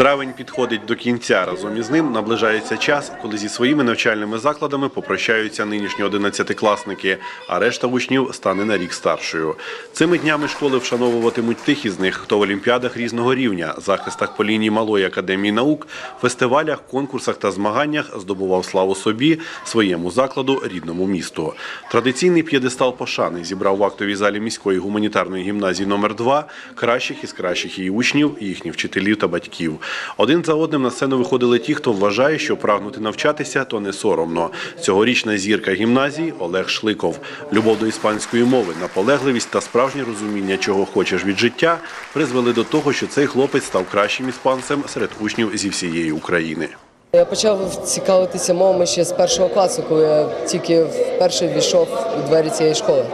Травень підходить до кінця. Разом із ним наближається час, коли зі своїми навчальними закладами попрощаються нинішні одинадцятикласники, а решта учнів стане на рік старшою. Цими днями школи вшановуватимуть тих із них, хто в олімпіадах різного рівня, захистах по лінії малої академії наук, фестивалях, конкурсах та змаганнях здобував славу собі, своєму закладу, рідному місту. Традиційний п'єдестал пошани зібрав в актовій залі міської гуманітарної гімназії номер 2 кращих із кращих її учнів, їхніх вчителів та батьків. Один за одним на сцену виходили ті, хто вважає, що прагнути навчатися то не соромно. Цьогорічна зірка гімназії Олег Шликов. Любов до іспанської мови, наполегливість та справжнє розуміння, чого хочеш від життя, призвели до того, що цей хлопець став кращим іспанцем серед учнів зі всієї України. Я почав цікавитися мовами ще з першого класу, коли я тільки вперше війшов у двері цієї школи.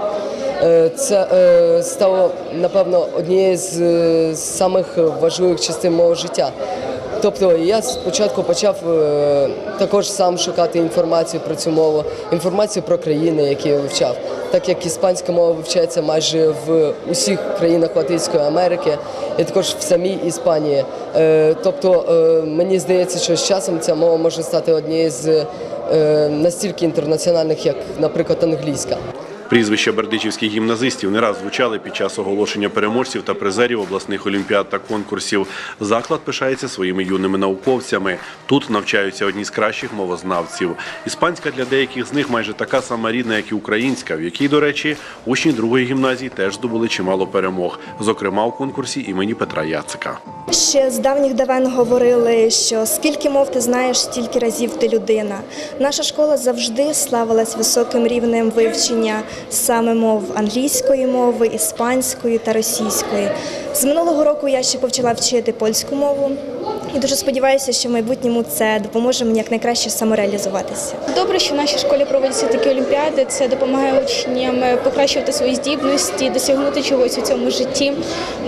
Е, Це е, стало, напевно, однією з е, самих важливих частин мого життя. Тобто я спочатку почав також сам шукати інформацію про цю мову, інформацію про країни, які я вивчав. Так як іспанська мова вивчається майже в усіх країнах Латинської Америки, і також в самій Іспанії. Тобто мені здається, що з часом ця мова може стати однією з настільки інтернаціональних, як, наприклад, англійська. Прізвища бердичівських гімназистів не раз звучали під час оголошення переможців та призерів обласних олімпіад та конкурсів. Заклад пишається своїми юними науковцями. Тут навчаються одні з кращих мовознавців. Іспанська для деяких з них майже така сама рідна, як і українська, в якій, до речі, учні другої гімназії теж здобули чимало перемог, зокрема у конкурсі імені Петра Яцика. Ще з давніх давен говорили, що скільки мов ти знаєш, стільки разів ти людина. Наша школа завжди славилась високим рівнем вивчення саме мов англійської мови, іспанської та російської. З минулого року я ще почала вчити польську мову і дуже сподіваюся, що в майбутньому це допоможе мені якнайкраще самореалізуватися. Добре, що в нашій школі проводяться такі олімпіади. Це допомагає учням покращувати свої здібності, досягнути чогось у цьому житті.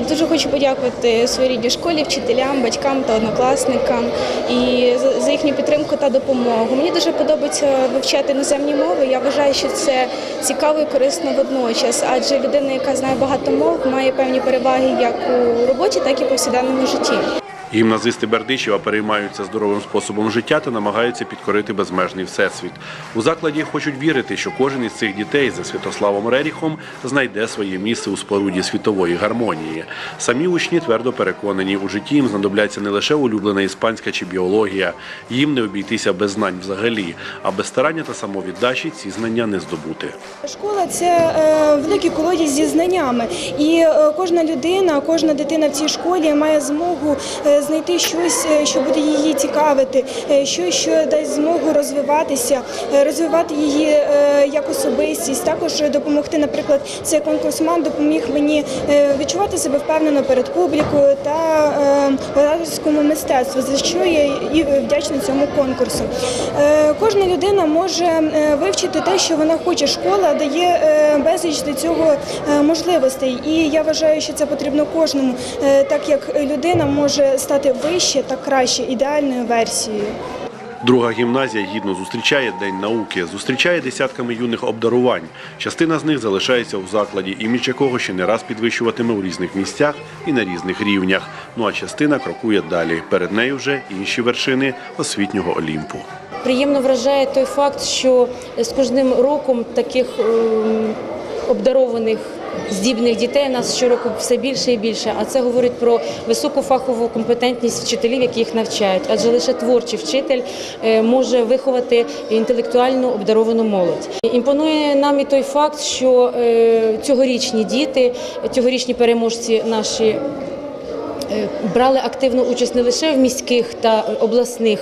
Дуже хочу подякувати своїй рідній школі, вчителям, батькам та однокласникам і за- за їхню підтримку та допомогу. Мені дуже подобається вивчати іноземні мови. Я вважаю, що це цікаво і корисно водночас, адже людина, яка знає багато мов, має певні переваги як у роботі, так і повсякденному житті. Гімназисти Бердичева переймаються здоровим способом життя та намагаються підкорити безмежний всесвіт. У закладі хочуть вірити, що кожен із цих дітей за Святославом Реріхом знайде своє місце у споруді світової гармонії. Самі учні твердо переконані, у житті їм знадобляться не лише улюблена іспанська чи біологія, їм не обійтися без знань взагалі, а без старання та самовіддачі ці знання не здобути. Школа це е, великий колодязь зі знаннями, і е, кожна людина, кожна дитина в цій школі має змогу е, знайти щось, е, що буде її цікавити, е, щось, що дасть змогу розвиватися, е, розвивати її як особистість. Також допомогти, наприклад, цей конкурсман допоміг мені відчувати себе впевнено перед публікою та ораторському мистецтву, за що я і вдячна цьому конкурсу. Кожна людина може вивчити те, що вона хоче. Школа дає безліч до цього можливостей, і я вважаю, що це потрібно кожному, так як людина може стати вище та краще ідеальною версією. Друга гімназія гідно зустрічає День науки, зустрічає десятками юних обдарувань. Частина з них залишається у закладі, імідж якого ще не раз підвищуватиме у різних місцях і на різних рівнях. Ну а частина крокує далі. Перед нею вже інші вершини освітнього Олімпу. Приємно вражає той факт, що з кожним роком таких ем, обдарованих здібних дітей у нас щороку все більше і більше. А це говорить про високу фахову компетентність вчителів, які їх навчають. Адже лише творчий вчитель е, може виховати інтелектуально обдаровану молодь. Імпонує нам і той факт, що е, цьогорічні діти, цьогорічні переможці наші. Е, Брали активну участь не лише в міських та обласних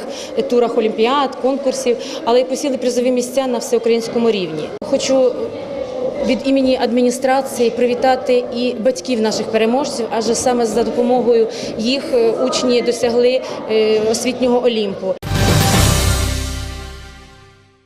турах олімпіад, конкурсів, але й посіли призові місця на всеукраїнському рівні. Хочу від імені адміністрації привітати і батьків наших переможців, адже саме за допомогою їх е, учні досягли е, освітнього олімпу.